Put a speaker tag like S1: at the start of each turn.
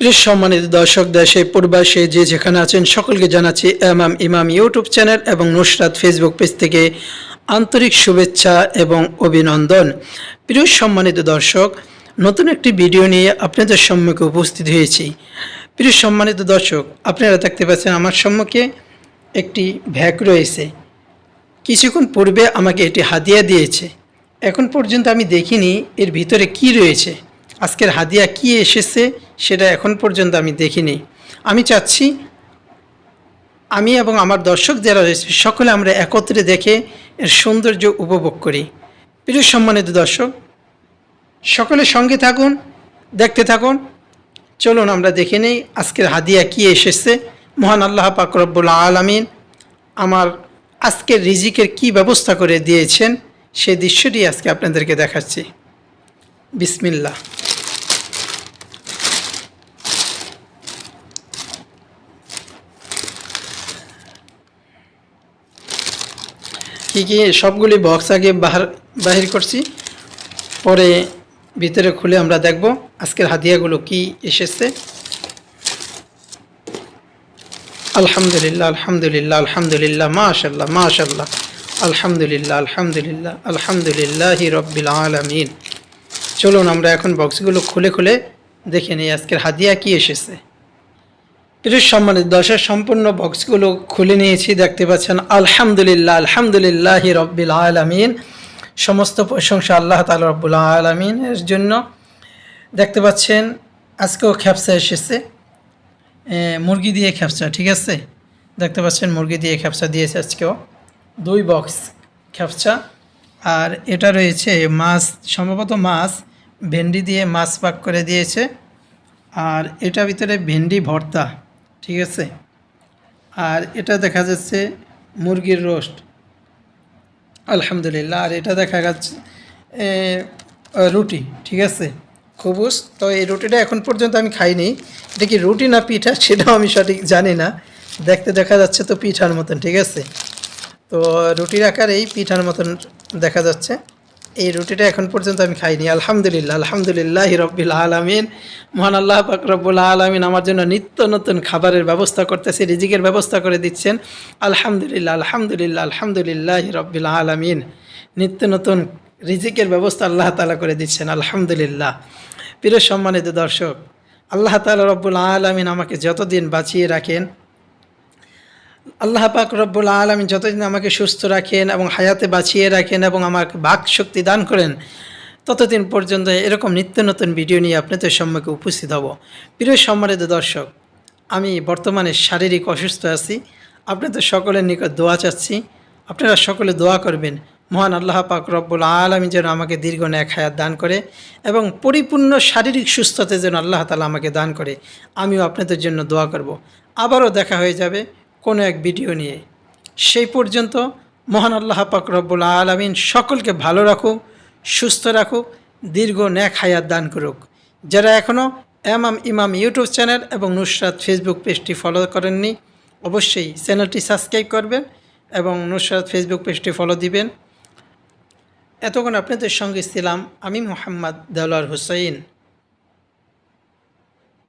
S1: প্রিয় সম্মানিত দর্শক, দেশে, পূর্বাসে যে যেখানে আছেন সকলকে জানাচ্ছি এমাম ইমাম ইউটিউব চ্যানেল এবং নুসরাত ফেসবুক পেজ থেকে আন্তরিক শুভেচ্ছা এবং অভিনন্দন। প্রিয় সম্মানিত দর্শক, নতুন একটি ভিডিও নিয়ে আপনাদের সম্মুখে উপস্থিত হয়েছি। প্রিয় সম্মানিত দর্শক, আপনারা দেখতে পাচ্ছেন আমার সম্মুখে একটি ভ্যাক রয়েছে। কিছুক্ষণ পূর্বে আমাকে এটি হাদিয়া দিয়েছে। এখন পর্যন্ত আমি দেখিনি এর ভিতরে কি রয়েছে। আজকের হাদিয়া কি এসেছে? সেটা এখন পর্যন্ত আমি দেখিনি। আমি চাচ্ছি, আমি এবং আমার দর্শক যারা রয়েছে, সকলে আমরা একত্রে দেখে এর সৌন্দর্য উপভোগ করি। প্রিয় সম্মানিত দর্শক, সকলে সঙ্গে থাকুন, দেখতে থাকুন। চলুন আমরা দেখে নেই আজকের হাদিয়া কি এসেছে। মহান আল্লাহ পাক রব্বুল আলমিন আমার আজকের রিজিকের কি ব্যবস্থা করে দিয়েছেন সেই দৃশ্যটি আজকে আপনাদেরকে দেখাচ্ছি। বিসমিল্লাহ। কী কী, সবগুলি বক্স আগে বাহার, বাহির করছি। পরে ভিতরে খুলে আমরা দেখব আজকের হাদিয়াগুলো কি এসেছে। আলহামদুলিল্লাহ আলহামদুলিল্লাহ আলহামদুলিল্লাহ মাশাল্লাহ মাশাল্লাহ আলহামদুলিল্লাহ আলহামদুলিল্লাহ আলহামদুলিল্লাহ রব্বিল আলমিন। চলুন আমরা এখন বক্সগুলো খুলে খুলে দেখে নিই আজকের হাদিয়া কি এসেছে। প্রিয় সম্মানিত দশের সম্পূর্ণ বক্সগুলো খুলে নিয়েছি, দেখতে পাচ্ছেন, আলহামদুলিল্লাহ আলহামদুলিল্লাহ রব্বিল আলমিন। সমস্ত প্রশংসা আল্লাহ তালা রব্বুল আলমিনের জন্য। দেখতে পাচ্ছেন, আজকেও খ্যাপসা এসেছে। মুরগি দিয়ে খ্যাপসা, ঠিক আছে? দেখতে পাচ্ছেন, মুরগি দিয়ে খ্যাপসা দিয়েছে আজকেও। দুই বক্স খ্যাপসা। আর এটা রয়েছে মাছ, সম্ভবত মাছ, ভেন্ডি দিয়ে মাছ পাক করে দিয়েছে। আর এটা ভিতরে ভেন্ডি ভর্তা। ঠিক আছে? আর এটা দেখা যাচ্ছে মুরগির রোস্ট। আলহামদুলিল্লাহ, আর এটা দেখা যাচ্ছে রুটি, ঠিক আছে? খুবুস। তো এই রুটিটা এখন পর্যন্ত আমি খাইনি। এটা কি রুটি না পিঠা সেটাও আমি সঠিক জানি না। দেখতে দেখা যাচ্ছে তো পিঠার মতন, ঠিক আছে? তো রুটির আকারেই পিঠার মতন দেখা যাচ্ছে। এই রুটিটা এখন পর্যন্ত আমি খাইনি। আলহামদুলিল্লাহ আলহামদুলিল্লাহ রব্বিল আলমিন। মহান আল্লাহ পাক রব্বুল আলমিন আমার জন্য নিত্য নতুন খাবারের ব্যবস্থা করতেছে, রিজিকের ব্যবস্থা করে দিচ্ছেন। আলহামদুলিল্লাহ আলহামদুলিল্লাহ আলহামদুলিল্লাহ রব্বিল আলমিন। নিত্য নতুন রিজিকের ব্যবস্থা আল্লাহ তালা করে দিচ্ছেন, আলহামদুলিল্লাহ। প্রিয় সম্মানিত দর্শক, আল্লাহ তালা রব্বুল আলমিন আমাকে যতদিন বাঁচিয়ে রাখেন আল্লাহ পাক রব্বুল আলমিন যতদিন আমাকে সুস্থ রাখেন এবং হায়াতে বাঁচিয়ে রাখেন এবং আমাকে বাক শক্তি দান করেন, ততদিন পর্যন্ত এরকম নিত্য নতুন ভিডিও নিয়ে আপনাদের সম্মুখে উপস্থিত হব। প্রিয় সম্মানিত দর্শক, আমি বর্তমানে শারীরিক অসুস্থ আছি। আপনাদের সকলের নিকট দোয়া চাচ্ছি। আপনারা সকলে দোয়া করবেন, মহান আল্লাহ পাক রব্বুল আলমী যেন আমাকে দীর্ঘ ন্যাক হায়াত দান করে এবং পরিপূর্ণ শারীরিক সুস্থতা যেন আল্লাহ তালা আমাকে দান করে। আমিও আপনাদের জন্য দোয়া করব। আবারও দেখা হয়ে যাবে। কোনো এক ভিডিও নিয়ে। সেই পর্যন্ত মহান আল্লাহ পাক রব্বুল আলমিন সকলকে ভালো রাখুক, সুস্থ রাখুক, দীর্ঘ ন্যাক হায়াত দান করুক। যারা এখনও এমাম ইমাম ইউটিউব চ্যানেল এবং নুসরাত ফেসবুক পেজটি ফলো করেননি, অবশ্যই চ্যানেলটি সাবস্ক্রাইব করবেন এবং নুসরাত ফেসবুক পেজটি ফলো দিবেন। এতক্ষণ আপনাদের সঙ্গে ছিলাম আমি মোহাম্মদ দেওয়ার হুসাইন।